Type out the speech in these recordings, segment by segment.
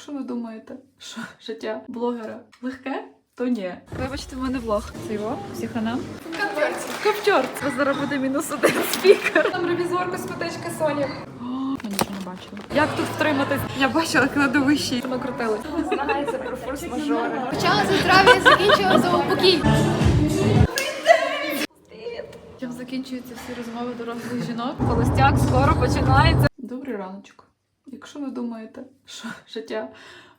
Якщо ви думаєте, що життя блогера легке, то ні. Вибачте, в мене влог. Це його, психанам. Копчорт. Це зараз буде мінус один спікер. Там ревізор косметички Соня. Я нічого не бачила. Як тут втриматись? Я бачила кладовищі. Накрутились. Змагається про форс-мажори. Почалося з травня, закінчилося у покій. Чим закінчуються всі розмови дорослих жінок? Холостяк скоро починається. Добрий раночок. Якщо ви думаєте, що життя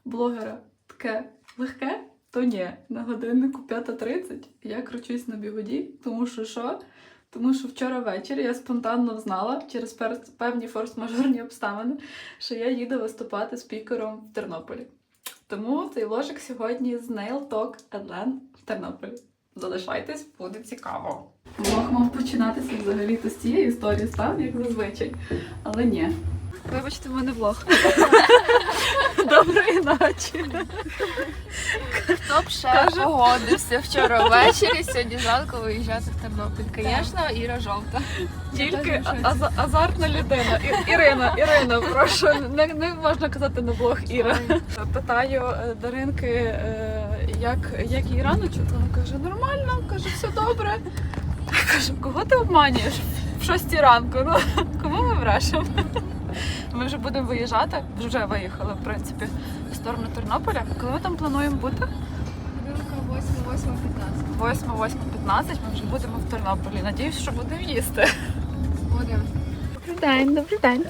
блогера таке легке, то ні. На годиннику 5.30 я кручусь на бігоді, тому що що? Тому що вчора ввечері я спонтанно взнала через певні форс-мажорні обставини, що я їду виступати спікером в Тернополі. Тому цей ложик сьогодні з Nail Talk Edlen в Тернополі. Залишайтесь, буде цікаво. Влог мав починатися взагалі-то з цієї історії став, як зазвичай. Але ні. Вибачте, в мене влог. Доброї ночі. Хто б ще погодився вчора ввечері, сьогодні зранку виїжджати в Тернопіль. Звісно, Іра жовта. Тільки аз- азартна людина. І- Ірина, Ірина, прошу, не, не можна казати на блог Іра. Питаю е, Даринки, е, як, як їй раночок. Вона каже, нормально, каже, все добре. Я кажу, кого ти обманюєш? В шостій ранку. Ну, кому ми брешемо? Ми вже будемо виїжджати, вже виїхали, в принципі, в сторону Тернополя. Коли ми там плануємо бути? 8, 8, 8, 8, 15 ми вже будемо в Тернополі. Надіюсь, що будемо їсти. Будемо. Добрий день, добрий день.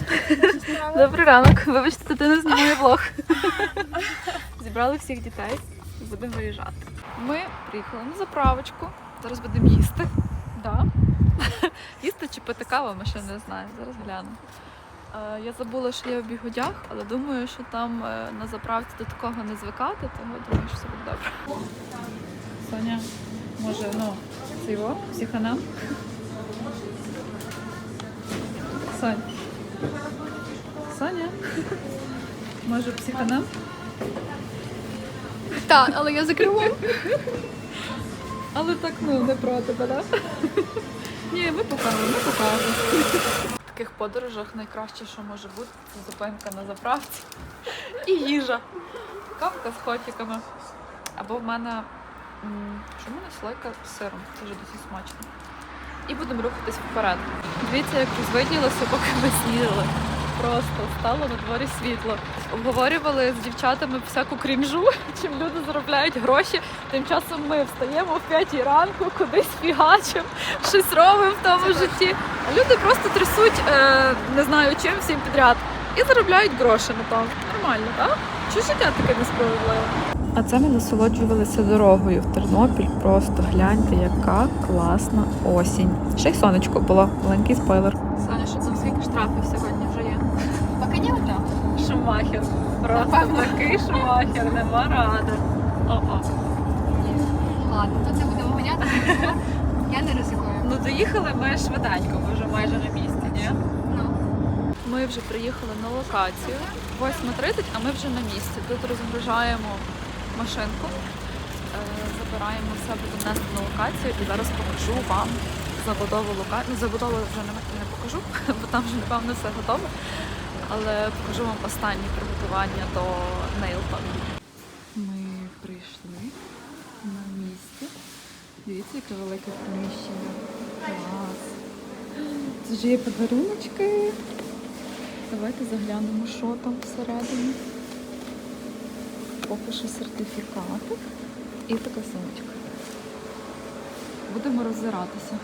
Добрий ранок. Вибачте, дитина знімає влог. Зібрали всіх дітей і будемо виїжджати. Ми приїхали на заправочку. Зараз будемо їсти. Да. Їсти чи пити каву, ми ще не знаємо. Зараз гляну. Я забула, що я в бігодях, але думаю, що там е, на заправці до такого не звикати, тому думаю, що все буде добре. Соня, може, ну, це його, психанам? Сонь. Соня. Може, психанам? Так, але я закрила. Але так ну не про тебе, да? Ні, ми покажемо, ми покажемо. Таких подорожах найкраще, що може бути, це зупинка на заправці і їжа. Кавка з хотіками. Або в мене. Що в мене слойка з сиром? Це вже досить смачно. І будемо рухатись вперед. Дивіться, як розвиднілося, поки ми снідали. Просто стало на дворі світло. Обговорювали з дівчатами всяку крінжу, чим люди заробляють гроші. Тим часом ми встаємо в п'ятій ранку, кудись фігачимо, щось робимо в тому житті. А люди просто трясуть, е, не знаю чим, всім підряд. І заробляють гроші на тому. Нормально, так? Чи життя таке несправедливе? А це ми насолоджувалися дорогою в Тернопіль. Просто гляньте, яка класна осінь. Ще й сонечко було, маленький спойлер. Саня, що там скільки штрафів сьогодні вже є? Поки не одна. Шумахер. Просто такий шумахер, нема ради. Ладно, то це будемо гоняти. Я не ризикую. Ну доїхали ми швиденько, ми вже майже на місці, ні? Ну. Ми вже приїхали на локацію. 8.30, а ми вже на місці. Тут розгружаємо машинку, е, забираємо все, будемо нести на локацію і зараз покажу вам забудову локації. Ну, забудову вже не, не покажу, бо там вже напевно все готове. Але покажу вам останні приготування до нейлтон. Ми прийшли на місце. Дивіться, яке велике приміщення. Клас. Це ж є подаруночки. Давайте заглянемо, що там всередині. Поки що сертифікати і така сумочка. Будемо роззиратися.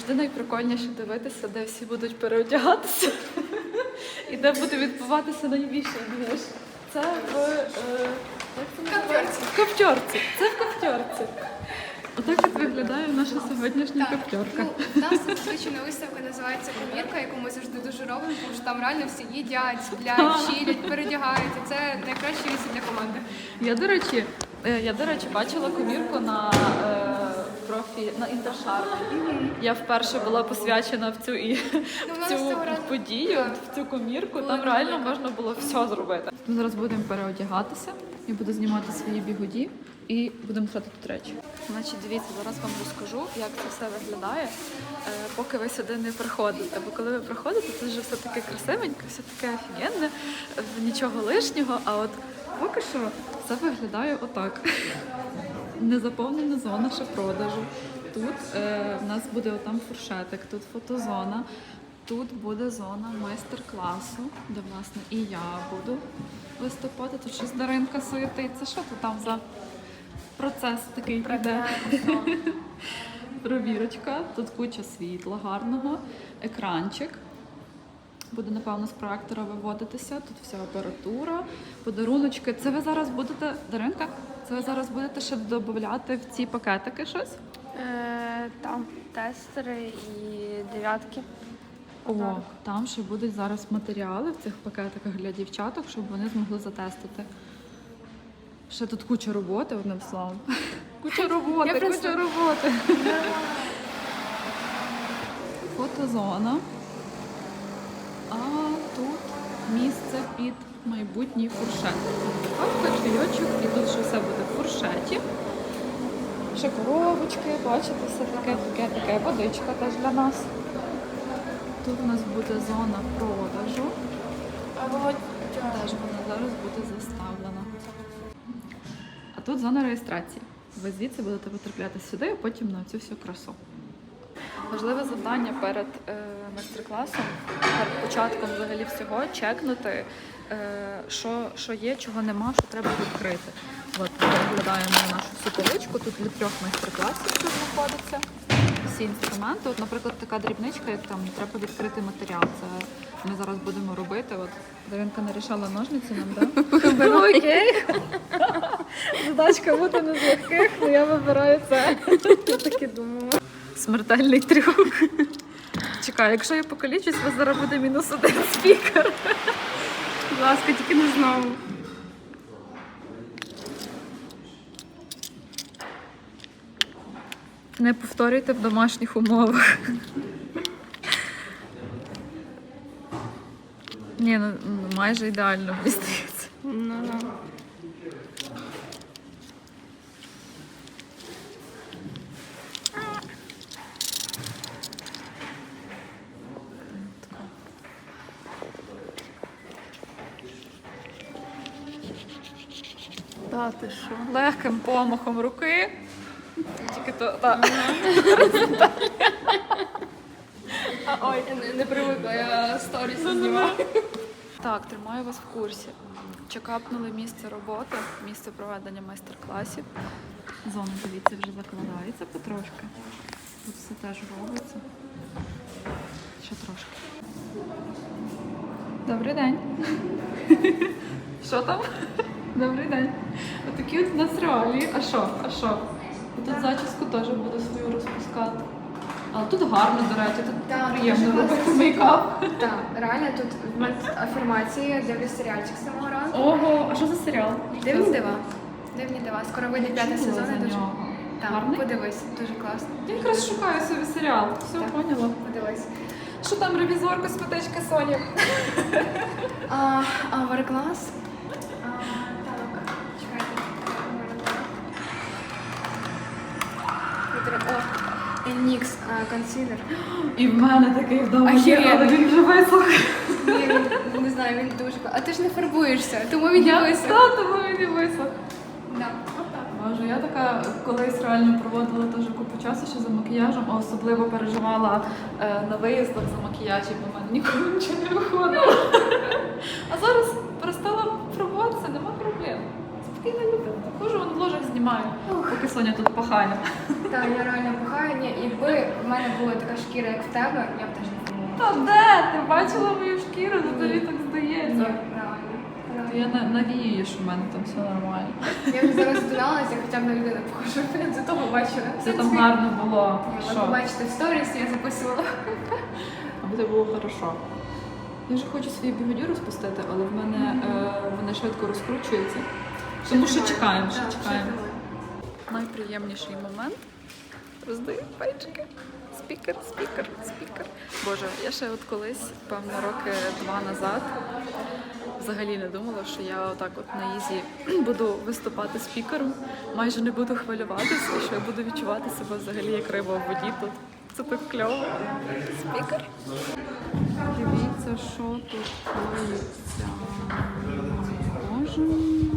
Завжди найприкольніше дивитися, де всі будуть переодягатися і де буде відбуватися найбільший двіж. Це в е, це? В Копчорці. Це в Копчорці. Отак от виглядає наша сьогоднішня копчорка. Ну, у нас тут виставка називається комірка, яку ми завжди дуже робимо, тому що там реально всі їдять, сплять, чилять, передягаються. Це найкраще місце для команди. Я, до речі, е, я, до речі, бачила комірку на е, профі на інтершармі. Я вперше була посвячена в цю і Ну, в цю подію, в цю комірку. Там реально можна було все зробити. Ми зараз будемо переодягатися. Я буду знімати свої бігоді і будемо брати тут речі. Значить, дивіться, зараз вам розкажу, як це все виглядає, е, поки ви сюди не приходите. Бо коли ви приходите, це вже все таке красивеньке, все таке офігенне, нічого лишнього. А от поки що це виглядає отак. Незаповнена зона ще продажу. Тут е, в нас буде отам фуршетик, тут фотозона, тут буде зона майстер-класу, де власне і я буду виступати. Тут щось Даринка суєтиться. Що тут там за процес такий іде? Провірочка, тут куча світла гарного, екранчик. Буде, напевно, з проектора виводитися. Тут вся апаратура, подаруночки. Це ви зараз будете, Даринка? Це ви зараз будете ще додати в ці пакетики щось? Е, Там тестери і дев'ятки. О, там ще будуть зараз матеріали в цих пакетиках для дівчаток, щоб вони змогли затестити. Ще тут куча роботи, одним словом. Куча роботи, Я куча роботи. Фотозона. А тут місце під майбутній фуршет. Кавка, чайочок, і тут ще все буде в фуршеті. Ще коробочки, бачите, все таке, таке, таке, водичка теж для нас. Тут у нас буде зона продажу. Теж вона зараз буде заставлена. А тут зона реєстрації. Ви звідси будете потрапляти сюди, а потім на цю всю красу. Важливе завдання перед е, майстер-класом, перед початком взагалі всього чекнути, е, що, що є, чого нема, що треба відкрити. От розглядаємо нашу всю поличку. Тут для трьох майстер-класів все знаходиться. Всі інструменти. От, наприклад, така дрібничка, як там треба відкрити матеріал. Це ми зараз будемо робити. От Даринка нарішала ножниці нам, да? Окей. Задачка буде не з легких, але я вибираю це. Я так і думала. Смертельний трюк. Чекай, якщо я покалічусь, вас зараз буде мінус один спікер. Будь ласка, тільки не знову. Не повторюйте в домашніх умовах. Ні, ну ну, майже ідеально, мені здається. Ну, ну. Та ти що? Легким помахом руки. Тільки то та. А, ой, не, не привикла, я сторіс знімаю. Так, тримаю вас в курсі. Чекапнули місце роботи, місце проведення майстер-класів. Зона, дивіться, вже закладається потрошки. Тут все теж робиться. Ще трошки. Добрий день. Що там? Добрий день. Отакі от у нас реалії. А що? А що? Тут зачіску теж буду свою розпускати. А тут гарно, до речі, тут Так, приємно дуже робити класно. мейкап. Так, реально тут в мене тут афірмації, дивлюсь серіальчик з самого ранку. Ого, а що за серіал? Дивні дива. Дивні дива. Скоро вийде п'ятий Чула сезон. за Дуже... нього. Так, Гарний? подивись, дуже класно. Я якраз шукаю собі серіал. Все, Так. поняла. Подивись. Що там ревізор, косметичка Соня? А. А, NYX консилер. І в мене такий вдома є, але він вже висох. Ні, він, не знаю, він дуже. А ти ж не фарбуєшся, тому він не висох. та, тому він і висох. Да. Боже, я така колись реально проводила теж купу часу ще за макіяжем, а особливо переживала е, на виїздах за макіяжем, бо в мене ніколи нічого не виходило. А зараз перестала. Спокійно любимо. Хожу, вон в ложах знімаю, поки Соня тут пахає. Так, я реально пахаю. Ні, якби в мене була така шкіра, як в тебе, я б теж не фарбувала. Та де? Ти бачила мою шкіру, то тобі так Ні, здається. реально. То я на- навіюю, що в мене там все нормально. Я вже зараз здоналася, хоча б на людину похожу. Я за того бачила. Все там гарно було. Ви Що? побачите в сторіс, я записувала. Аби це було хорошо. Я вже хочу свої бігоді розпустити, але в мене е, вони швидко розкручуються. Тому що чекаємо, що чекаємо. Найприємніший момент роздають печки. Спікер, спікер, спікер. Боже, я ще от колись, певно, роки два назад взагалі не думала, що я отак от на ізі буду виступати спікером, майже не буду хвилюватися, що я буду відчувати себе взагалі як риба в воді тут. Це так кльово. Спікер. Дивіться, що тут коїться. Боже.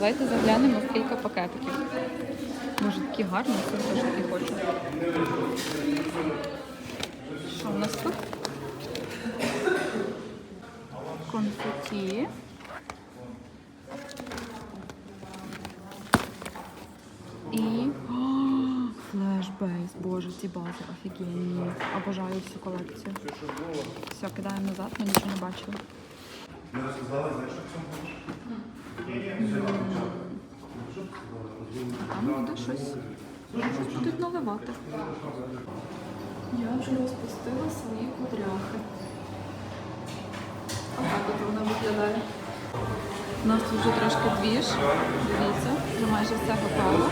Давайте заглянемо в кілька пакетиків. Може, такі гарні, я теж такі хочу. Що в нас тут? Конфеті. І флешбейс. Боже, ці бази офігенні. Обожаю всю колекцію. Все, кидаємо назад, ми нічого не бачили. Там буде щось. Щось будуть наливати. Я вже розпустила свої кудряхи. Отак от вона виглядає. У нас тут вже трошки двіж. Дивіться, вже майже все готово.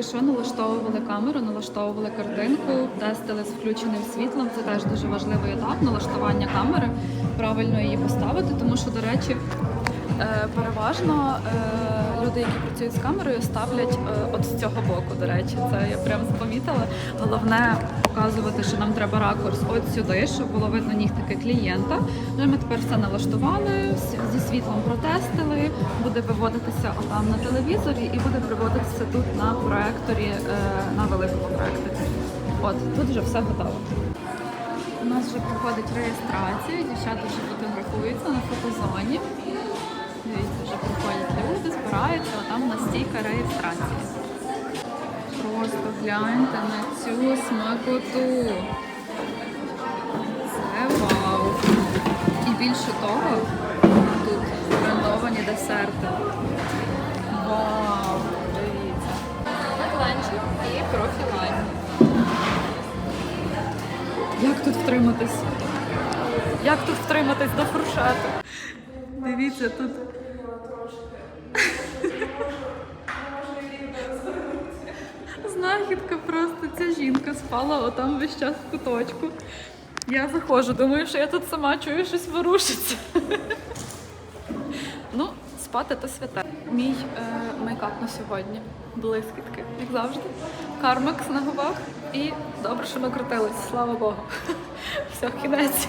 Тільки що налаштовували камеру, налаштовували картинку, тестили з включеним світлом. Це теж дуже важливий етап налаштування камери, правильно її поставити, тому що, до речі, е, переважно е, люди, які працюють з камерою, ставлять е, от з цього боку. До речі, це я прям помітила. Головне показувати, що нам треба ракурс от сюди, щоб було видно нігтики клієнта. Вже ми тепер все налаштували, зі світлом протестили, буде виводитися отам на телевізорі і буде приводитися тут на проекторі, е, на великому проекторі. От тут вже все готово. У нас вже проходить реєстрація, дівчата вже фотографуються на фотозоні. Дивіться, вже приходять люди, збираються, а там у нас стійка реєстрації. Просто гляньте на цю смакоту. Це вау. І більше того, тут брендовані десерти. Вау! Дивіться. Ланчі і профілайн. Як тут втриматись? Як тут втриматись до фуршету? Дивіться, тут. Знахідка просто ця жінка спала отам весь час в куточку. Я заходжу, думаю, що я тут сама чую, щось ворушиться. Ну, спати то святе. Мій е, мейкап на сьогодні. Блискітки, як завжди. Кармекс на губах. І добре, що накрутились, слава Богу. Все, кінець.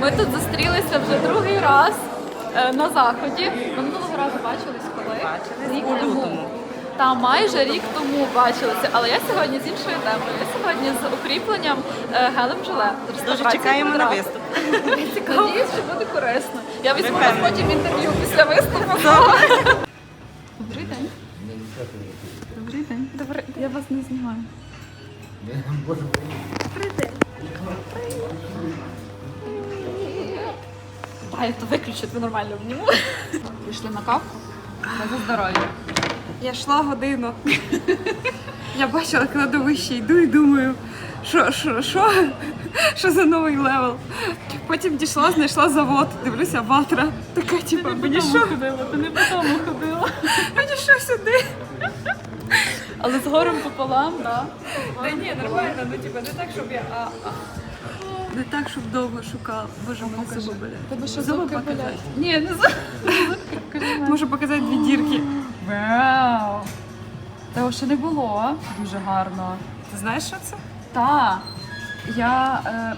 Ми тут зустрілися вже другий раз е, на заході. Ми минулого разу бачились коли? Рік тому. Та майже рік тому бачилися, але я сьогодні з іншою темою. Я сьогодні з укріпленням е, гелем желе. Дуже чекаємо на виступ. Цікаво, що буде корисно. Я візьму вас потім інтерв'ю після виступу. Добрий день. Добрий день. Добрий. Я вас не знімаю. Добрий день. Дай я то виключу, ви нормально обніму. Пішли на кавку. За здоров'я. Я йшла годину. Я бачила кладовище, йду і думаю, що, що, що, що за новий левел. Потім дійшла, знайшла завод, дивлюся, ватра. Така, типу, мені що, ходила, ти не по тому ходила. мені що сюди? Але з горем пополам, так. Та ні, нормально, ну типу, не так, щоб я. А, а. Не так, щоб довго шукала. Боже, мене зуби болять. Тебе що Зуби болять? Ні, не за. Можу показати дві дірки. Вау! Того ще не було. Дуже гарно. Ти знаєш, що це? Та. Я. Е...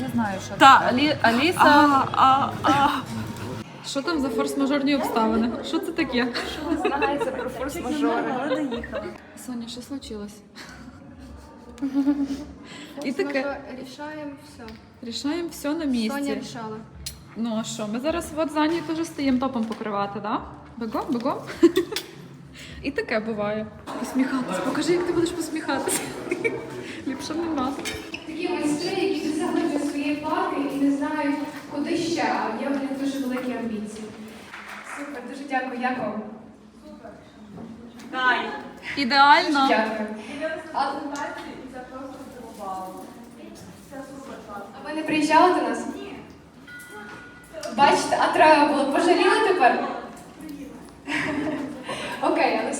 Не знаю, що Та. це. Алі... Аліса. А, а, а. Що там за форс-мажорні обставини? Що це таке? Знається про форс-мажори. Але доїхала. Соня, що случилось? І таке. рішаємо все. Рішаємо все на Соня рішала. Ну а що, ми зараз в Адзані теж стаємо топом покривати, так? Да? Бегом, бегом. І таке буває. Посміхатись. Покажи, як ти будеш посміхатися. Ліпше нема. Такі майстри, які досягли вже своєї плати і не знають, куди ще, а є в них дуже великі амбіції. Супер, дуже дякую, як вам? Ідеально. Дякую. А ви не приїжджали до нас? Ні. Бачите, а треба було пожаліли тепер?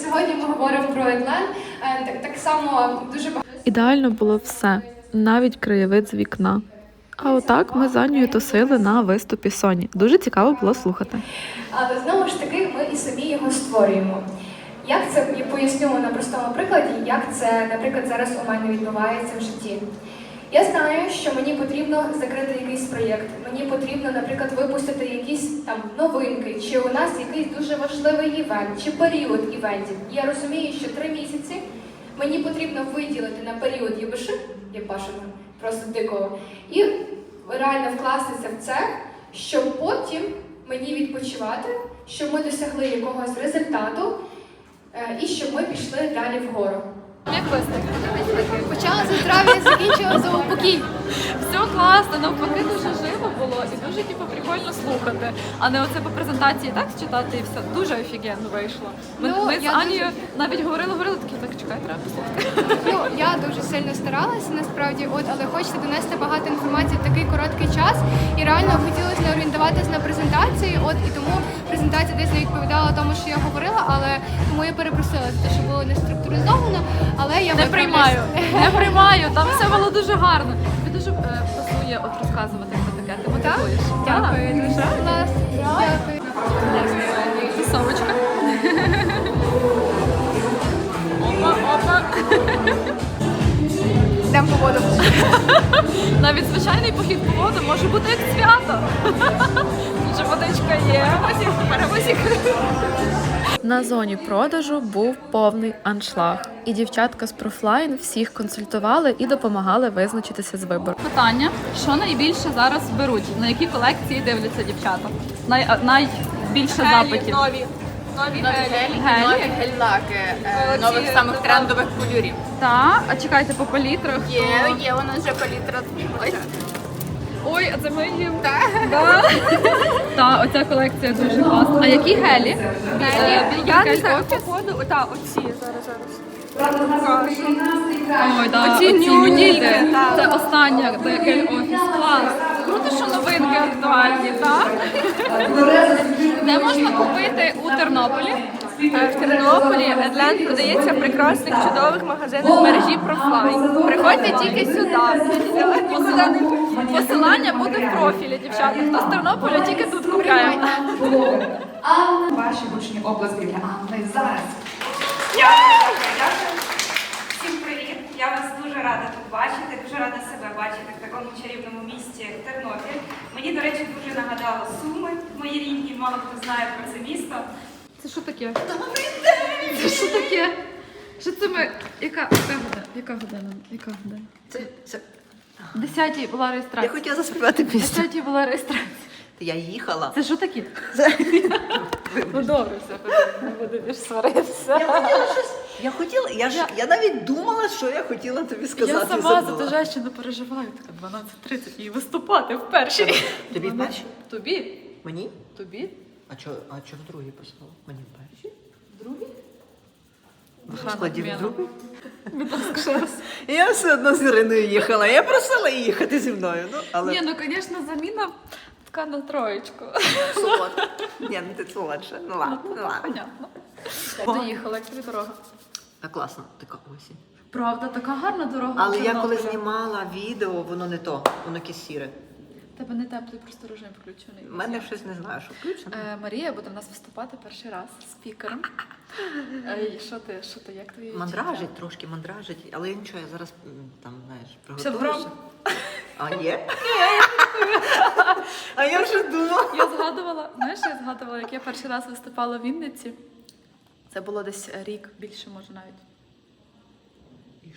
Сьогодні ми говоримо про Едлен. Е, Так, так само дуже багато. Ідеально було все, навіть краєвид з вікна. А отак ми з Анією тусили на виступі Соні. Дуже цікаво було слухати. Але знову ж таки, ми і самі його створюємо. Як це поясню на простому прикладі, як це, наприклад, зараз у мене відбувається в житті. Я знаю, що мені потрібно закрити якийсь проєкт. Мені потрібно, наприклад, випустити якісь там новинки, чи у нас якийсь дуже важливий івент, чи період івентів. Я розумію, що три місяці мені потрібно виділити на період ЄБШ, бачимо, просто дикого, і реально вкластися в це, щоб потім мені відпочивати, щоб ми досягли якогось результату е, і щоб ми пішли далі вгору. Як виступ? Почала за травня, закінчила за упокій. Все класно, навпаки дуже живо було і дуже типу, прикольно слухати. А не оце по презентації так читати і все. Дуже офігенно вийшло. Ми, Ну, ми з Анією навіть говорили, говорили такі, так чекай, треба послухати. Ну, я дуже сильно старалася насправді, от, але хочеться донести багато інформації в такий короткий час. І реально хотілося не орієнтуватись на презентації. От і тому презентація десь не відповідала тому, що я говорила, але тому я перепросила те, що було не структуризовано. Але я Не виправлюсь. приймаю, не приймаю. Там все було дуже гарно. Е, пасує от розказувати про таке. Ти мотивуєш. Дякую дуже. Клас. Дякую. Тусовочка. Опа, опа. Йдемо по воду. Навіть звичайний похід по воду може бути як свято. Вже водичка є. Перевозик. На зоні продажу був повний аншлаг, і дівчатка з профлайн всіх консультували і допомагали визначитися з вибором. Питання: що найбільше зараз беруть? На які колекції дивляться дівчата? Най, найбільше запитів. Нові гелі, Гелі? нові гель-лаки е, нових самих трендових кольорів. Та, а чекайте по палітрах. Є, є у нас вже палітра. Ось. Ой, а це ми. Так. Та, оця колекція дуже класна. А які гелі? Я не знаю, походу, та, оці зараз зараз. Ой, да, оці нюдіки. Це остання гель офіс. Клас. Круто, що новинки актуальні, так? Де можна купити у Тернополі? В Тернополі Едленд продається в прекрасних чудових магазинах мережі Профлайн. Приходьте тільки сюди. Посилання, посилання буде в профілі, дівчата. Хто з Тернополя, тільки тут купляє. Ваші гучні обласки для Анни зараз. Всім привіт! Я вас дуже рада тут бачити, дуже рада себе бачити в такому чарівному місті як Тернопіль. Мені, до речі, дуже нагадало Суми, мої рідні, мало хто знає про це місто. Це що таке? Це що таке? Що це ми? Яка, яка година? Яка година? Яка година? Це, це... Десятій була Я реєстрація. хотіла заспівати пісню. Десятій була реєстрація. Я їхала. Це що таке? Ну добре, все, не будеш сваритися. Я хотіла щось. Я хотіла, я ж я навіть думала, що я хотіла тобі сказати. Я сама за забула. переживаю. Така 12.30 і виступати в першій. Тобі в першій? Тобі? Мені? Тобі? А чо, а чо в другій писала? Мені в першій? В другій? В складі в Ганна другій? Будь ласка, ще раз. Я все одно з Іриною їхала. Я просила її їхати зі мною. Ну, але Ні, ну звісно, заміна така на троєчку. солодка. Ні, ну ти солодша. Ну ладно, ну ладно. Понятно. Доїхала, як тобі дорога. А класно, така осінь. Правда, така гарна дорога. Але я коли знімала відео, воно не то, воно якесь сіре. Тебе не теплий, просто режим включений. У мене щось не знаю, що включено. Е, Марія буде в нас виступати перший раз спікером. Е, що ти, що ти, як твої Мандражить відчуття? трошки, мандражить, але я нічого, я зараз м, там, знаєш, Все приготуюся. А є? А я вже думала. Я згадувала, знаєш, я згадувала, як я перший раз виступала в Вінниці. Це було десь рік, більше може навіть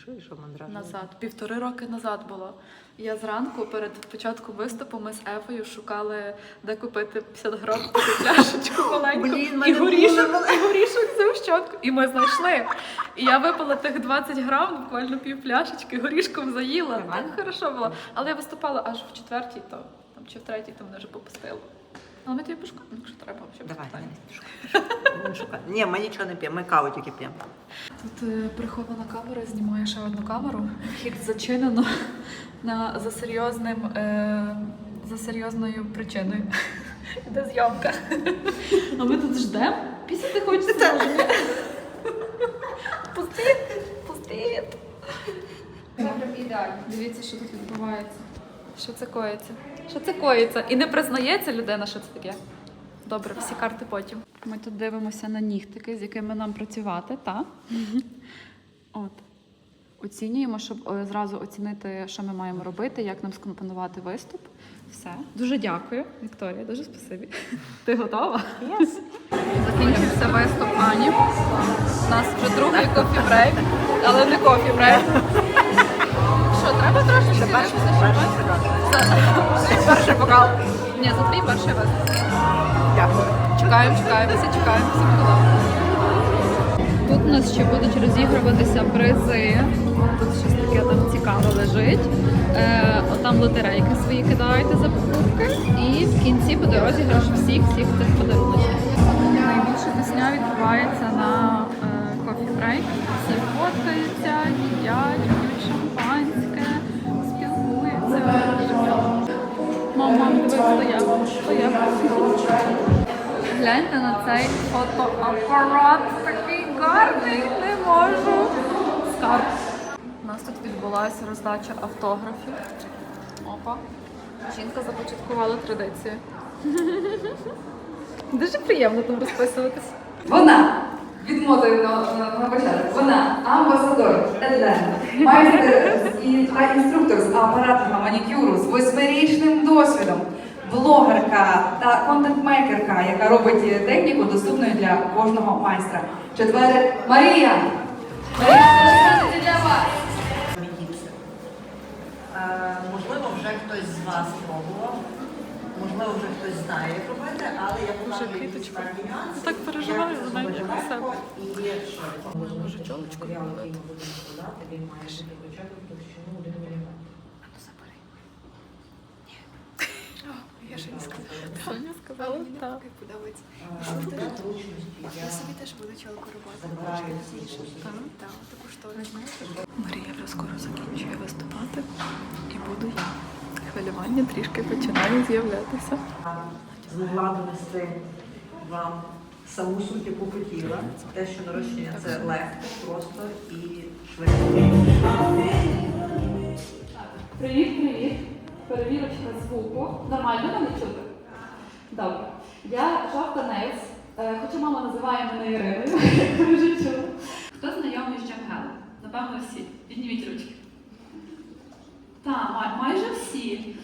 що, і що мандраж? назад. Півтори роки назад було. Я зранку перед початком виступу ми з Ефою шукали, де купити 50 грам пляшечку маленьку. Блін, і мене горішок, було. і горішок за щотку. І ми знайшли. І я випила тих 20 грам, буквально пів пляшечки, горішком заїла. Так хорошо було. Але я виступала аж в четвертій, то там чи в третій, то мене вже попустило. Але ми тобі пошкодимо, якщо треба. взагалі Давай, не шукай. Ні, ми нічого не п'ємо, ми каву тільки п'ємо. Тут е, прихована камера, знімає ще одну камеру. Вхід зачинено на, за, серйозним, е, за серйозною причиною. Іде зйомка. А ми тут ждемо. Пісяти хочеться. може, ні? Пусти, пусти. Це прям ідеально. Дивіться, що тут відбувається. Що це коїться? Що це коїться? І не признається людина, що це таке. Добре, всі карти потім. Ми тут дивимося на нігтики, з якими нам працювати, так? От. Оцінюємо, щоб е, зразу оцінити, що ми маємо робити, як нам скомпонувати виступ. Все. Дуже дякую, Вікторія, дуже спасибі. Ти готова? Yes. Закінчився виступ Ані. У нас вже другий кофі-брейк, але не кофі-брейк. Що, треба трошечки Перший, випити, перший, Перший бокал. Ні, за твій перший виступ. Дякую. Чекаємо, чекаємо, всі чекаємо, всі. Тут у нас ще будуть розігруватися призи. Тут щось таке там цікаве лежить. Е, отам лотерейки свої кидаєте за покупки. І в кінці буде розіграш всіх всіх цих подарунків. Найбільше пісня відбувається на е, кофі брейк. Всі фоткаються, їдять, п'ють спілкуються. Мам, мам, дивись, хто я, хто я. Гляньте на цей фотоапарат, такий гарний, не можу. Скарб. У нас тут відбулася роздача автографів. Опа. Жінка започаткувала традицію. Дуже приємно там розписуватись. Вона відмотую на, на, на початок. Вона амбасадор Едлен, майстер та інструктор з апаратного манікюру з восьмирічним досвідом, блогерка та контент-мейкерка, яка робить техніку доступною для кожного майстра. Четверте Марія. Е, Можливо, вже хтось з вас пробував, можливо, вже хтось знає, як робити, але я покажу якісь квіточка. Я так переживаю зробити за себе. Може, чолочку ми він має бути початок товщину 1 мм. Я ще не сказала. Соня сказала, так. подобається. Я собі теж буду чолку робити. Так, таку штуку. Марія вже скоро закінчує виступати, і буду я. Хвилювання трішки починає з'являтися. змогла донести вам саму суть, яку хотіла. Те, що нарощення це легко, просто і швидко. Привіт, привіт. Перевірочка звуку. Нормально мене чути? Добре. Я Жовта Нейлс, е, хоча мама називає мене Іриною, як ви вже чули. Хто знайомий з Джангелем? Напевно, всі. Підніміть ручки. Так, майже всі.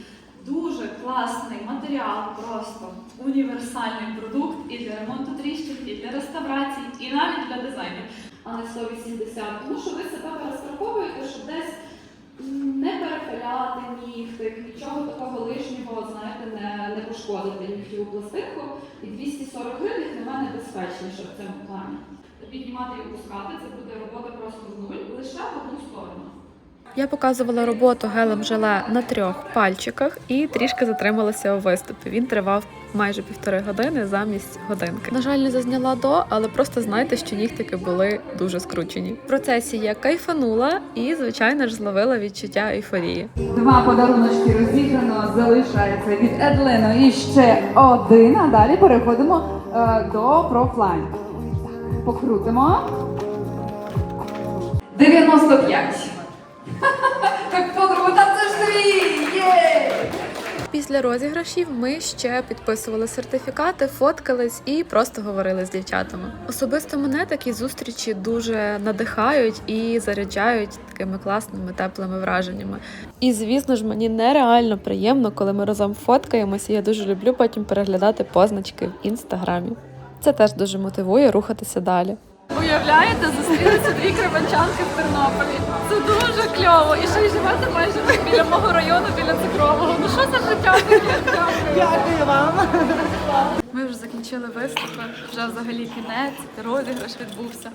Дуже класний матеріал, просто універсальний продукт і для ремонту тріщин, і для реставрації, і навіть для дизайну. Але 180. Тому що ви себе перестраховуєте, щоб десь не перепиляти нігтик, нічого такого лишнього, знаєте, не, не пошкодити нігтєву пластинку. І 240 гривень для мене безпечніше в цьому плані. Піднімати і опускати це буде робота просто в нуль, лише в одну сторону. Я показувала роботу гелем желе на трьох пальчиках і трішки затрималася у виступі. Він тривав майже півтори години замість годинки. На жаль, не зазняла до, але просто знайте, що нігтики були дуже скручені. В процесі я кайфанула і, звичайно ж, зловила відчуття ейфорії. Два подаруночки розіграно залишається від Едлено і ще один. А далі переходимо е, до профлайн. Покрутимо. 95. Після розіграшів ми ще підписували сертифікати, фоткались і просто говорили з дівчатами. Особисто мене такі зустрічі дуже надихають і заряджають такими класними теплими враженнями. І звісно ж, мені нереально приємно, коли ми разом фоткаємося. Я дуже люблю потім переглядати позначки в інстаграмі. Це теж дуже мотивує рухатися далі. Уявляєте, зустрілися дві кременчанки в Тернополі. Це дуже кльово. І ще й живете майже біля мого району, біля цукрового. Ну що за життя таке? Дякую вам. Ми вже закінчили виступи, вже взагалі кінець, розіграш відбувся.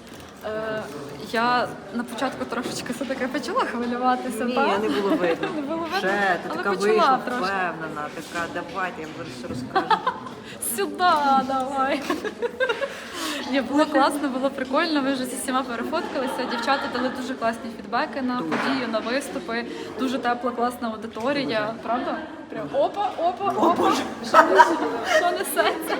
Я на початку трошечки все таке почала хвилюватися. Ні, так? не було видно. Не було видно, Вже, ти але така вийшла трошки. впевнена, така, давайте, я вам зараз все розкажу. сюди, давай. Ні, було класно, було прикольно. Ми вже зі всіма перефоткалися. Дівчата дали дуже класні фідбеки на подію, на виступи. Дуже тепла, класна аудиторія. Правда? Прям опа, опа, опа. Що несе- Що несеться?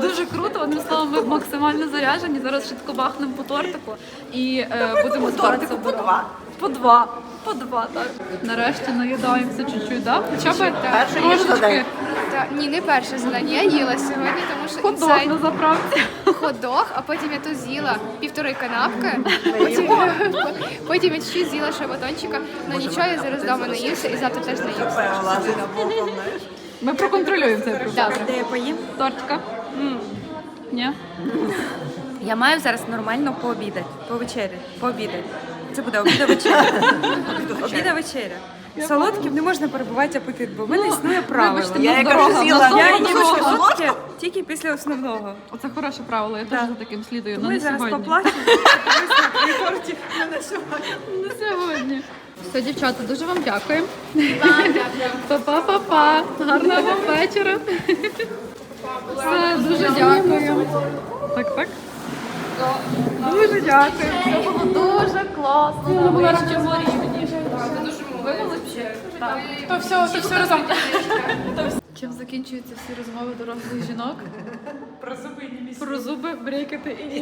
Дуже круто. Одним словом, ми максимально заряжені. Зараз швидко бахнемо по тортику і е, будемо збиратися по два. По два. По два, так. Нарешті наїдаємося чуть-чуть, да? Хоча б трошечки. Та, ні, не перше завдання. Я їла сьогодні, тому що Ходок інсайд на заправці. ходок, а потім я тут з'їла півтори канапки, потім, потім я чуть з'їла ще батончика. Ну нічого, я зараз вдома наївся і завтра теж не наївся. Ми проконтролюємо цей процес. Добре. Де я поїм? Тортика? Ні? Я маю зараз нормально пообідати, повечеряти, пообідати. Це буде обіда вечеря. Обіда вечеря. Солодким не можна перебувати апетит, бо в мене існує правило. Вибачте, Я здорова, з'їла Я їм Солодке? солодке тільки після основного. Оце хороше правило, я теж за таким слідую, але Ми не зараз сьогодні. поплачемо. і тортик. Не сьогодні. Все, дівчата, дуже вам дякую. Па-па-па-па. Гарного вам вечора. Все, дуже дякую. Так, так. Дуже дякую. Дуже класно. На вищому рівні. Ви молодці. То все, то все разом. Чим закінчуються всі розмови дорослих жінок? Про зуби і Про зуби, брекети і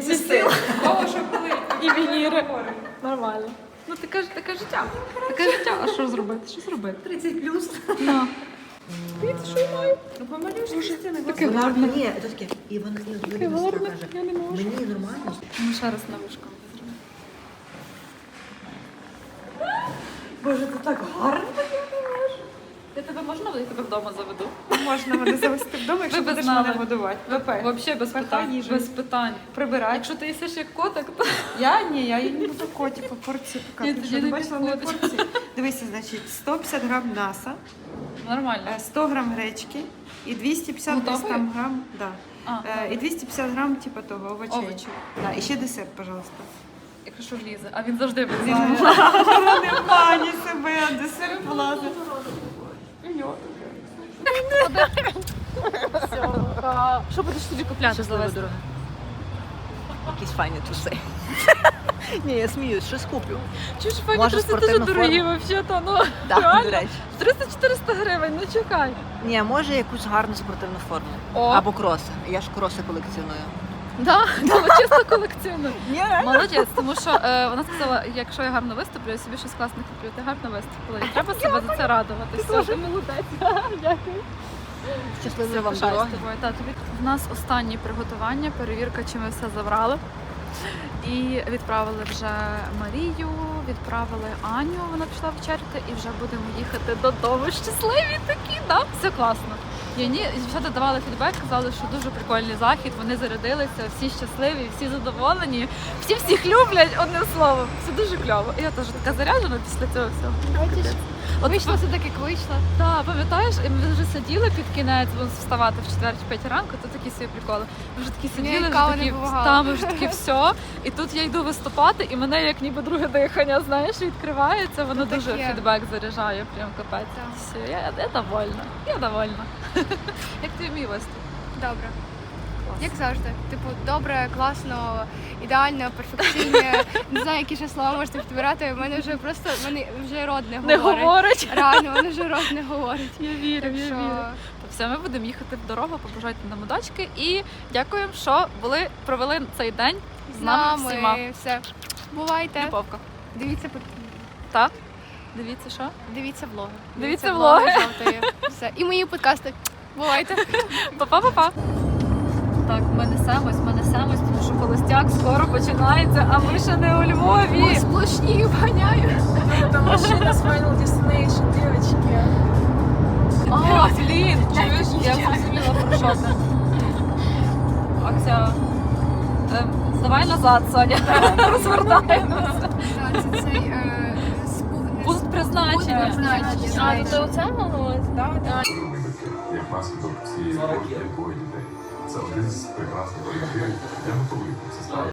що коли? І вініри. Нормально. Ну таке, таке життя. Таке життя. А що зробити? Що зробити? 30 плюс. Ну. Таке гарне. Ні, це таке. І вона і Таке Таке гарне. Я не можу. Мені нормально. Ну, ще раз на вишку. Боже, це так гарно. Я тебе можна я тебе вдома заведу? Можна мене завести вдома, якщо будеш мене годувати. ВП. Взагалі без питань. їжу. Без питань. Прибирати. Якщо ти їсиш як котик, то Я ні, я їм буду коті по порції Ні, покати. тоді Що, не ти бачила мої підходить. порції? Дивися, значить, 150 грам м'яса, нормально. е, 100 грам гречки і 250 десь Готової? там грам, да. А, Е, і 250 грам, типу того, овочей. Овочів. Да, і ще десерт, пожалуйста. якщо влізе. А він завжди влізе. Не пані себе, а десерт влазить. Що будеш собі купляти завести? Якісь файні труси. Ні, я сміюсь, щось куплю. Чи ж фані Може, труси дуже спортивну дорогі взагалі-то, ну Так, до реально. речі. 300-400 гривень, ну чекай. Ні, може якусь гарну спортивну форму. О. Або кроси. Я ж кроси колекціоную. Да, ну, чисто колекціонер. Ні, Молодець, тому що е, вона сказала, якщо я гарно виступлю, я собі щось класне куплю. Ти гарно виступила. І треба себе за це радувати. Все, ти молодець. Дякую. Щасливої вам Пишаюсь дороги. тобою. Та, тобі. В нас останні приготування, перевірка, чи ми все забрали. І відправили вже Марію, відправили Аню, вона пішла вечеряти, і вже будемо їхати додому. Щасливі такі, да? Все класно. І ні, дівчата давали фідбек, казали, що дуже прикольний захід, вони зарядилися, всі щасливі, всі задоволені, всі всіх люблять, одним словом. Все дуже кльово. І я теж така заряджена після цього всього. Бачиш, От вийшло все так, як вийшло. так, пам'ятаєш, і ми вже сиділи під кінець, бо вставати в 4-5 ранку, то такі собі приколи. Ми вже такі сиділи, вже такі, помагала. та, ми вже такі все. І тут я йду виступати, і мене як ніби друге дихання, знаєш, відкривається. Воно Ну, дуже таке. фідбек заряджає, прям капець. Все, я, я довольна. Я довольна. як тобі мій виступ? Добре. Як завжди. Типу, добре, класно, ідеально, перфекційне. Не знаю, які ще слова можете підбирати. У мене вже просто мене вже рот не Не говорить. говорить. Реально, мене вже рот не говорить. Я вірю, Так я що вірю. Все, ми будемо їхати в дорогу, побажайте нам удачки і дякуємо, що були провели цей день з з нами всіма. все. Бувайте. Любовка. Дивіться, Так? Дивіться, що? дивіться влоги. Дивіться влоги. жовтої. Все. І мої подкасти. Бувайте. Па-па-па-па. Так, ми несемось, ми несемось, тому що холостяк скоро починається, а ми ще не у Львові. Сплошні вганяю. А, блін, чуєш, я зрозуміла про що ти. Акція. Ем, Здавай назад, Соня. Розвертаємося. Так, це цей е, Пункт призначення. призначення. А, то оце малося? Так, так. як наслідок цієї роботи якої дітей. Це один з прекрасних повинні це ставити.